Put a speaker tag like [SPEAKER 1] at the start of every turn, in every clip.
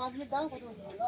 [SPEAKER 1] পাঁচ মিনিট দাও কথা বলবো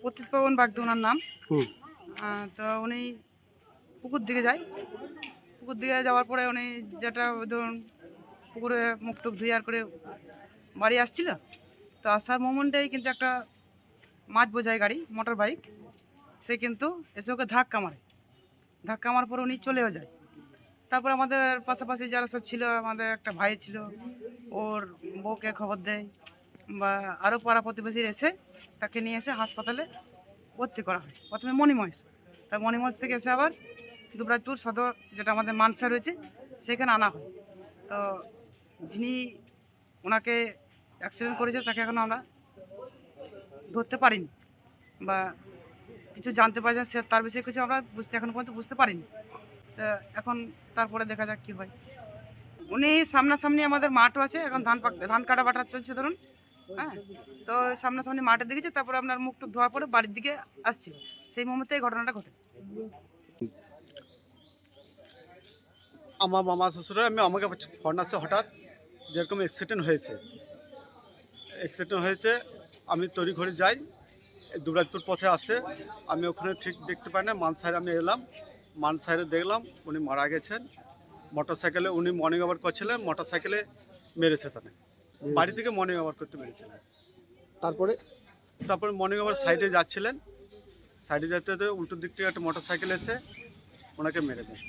[SPEAKER 2] প্রতীক পবন বাগদি ওনার নাম। তো উনি পুকুর দিকে যায় পুকুর দিকে যাওয়ার পরে উনি যেটা ধরুন পুকুরে মুখ টুক ধুয়ার করে বাড়ি আসছিল, তো আসার মোমেন্টেই কিন্তু একটা মাছ বোঝায় গাড়ি, মোটর বাইক, সে কিন্তু এসে ওকে ধাক্কা মারে। ধাক্কা মারার পর উনি চলেও যায়। তারপর আমাদের পাশাপাশি যারা সব ছিল, আমাদের একটা ভাই ছিল, ওর বউকে খবর দেয় বা আরও পাড়া প্রতিবেশীর এসে তাকে নিয়ে এসে হাসপাতালে ভর্তি করা হয়। প্রথমে মণিমহেশ, তা মণিমহেশ থেকে এসে আবার দুবরাজপুর সদর, যেটা আমাদের মানসা রয়েছে, সেখানে আনা হয়। তো যিনি ওনাকে অ্যাক্সিডেন্ট করেছে, তাকে এখনও আমরা ধরতে পারিনি বা কিছু জানতে পারছি সে তার বিষয়ে কিছু আমরা বুঝতে, এখন পর্যন্ত বুঝতে পারিনি। তা এখন তারপরে দেখা যাক কী হয়। উনি সামনাসামনি আমাদের মাঠও আছে, এখন ধান ধান কাটা বাটা চলছে ধরুন হ্যাঁ? তো সামনাসামনি মাঠে দেখেছি, তারপরে আপনার মুখ ধোয়া পরে বাড়ির দিকে আসছিল। সেই মুহূর্তে এই ঘটনাটা ঘটে।
[SPEAKER 3] আমার মামা শ্বশুরা আমি আমাকে ফোন আসে হঠাৎ যেরকম অ্যাক্সিডেন্ট হয়েছে। অ্যাক্সিডেন্ট হয়েছে আমি তড়ি ঘড়ি যাই দুবরাজপুর পথে আসে আমি ওখানে ঠিক দেখতে পাই না মানসাইরে আমি এলাম মানসাইরে দেখলাম উনি মারা গেছেন। মোটর সাইকেলে উনি মর্নিং ওভার করছিলেন মোটর সাইকেলে মেরেছে তাকে। বাড়ি থেকে মর্নিং ওভার করতে মেরেছিলেন
[SPEAKER 4] তারপরে?
[SPEAKER 3] তারপরে মর্নিং ওভার সাইডে যাচ্ছিলেন। সাইডে যেতে যেতে উল্টো দিক থেকে একটা মোটর সাইকেল এসে ওনাকে মেরে দেয়।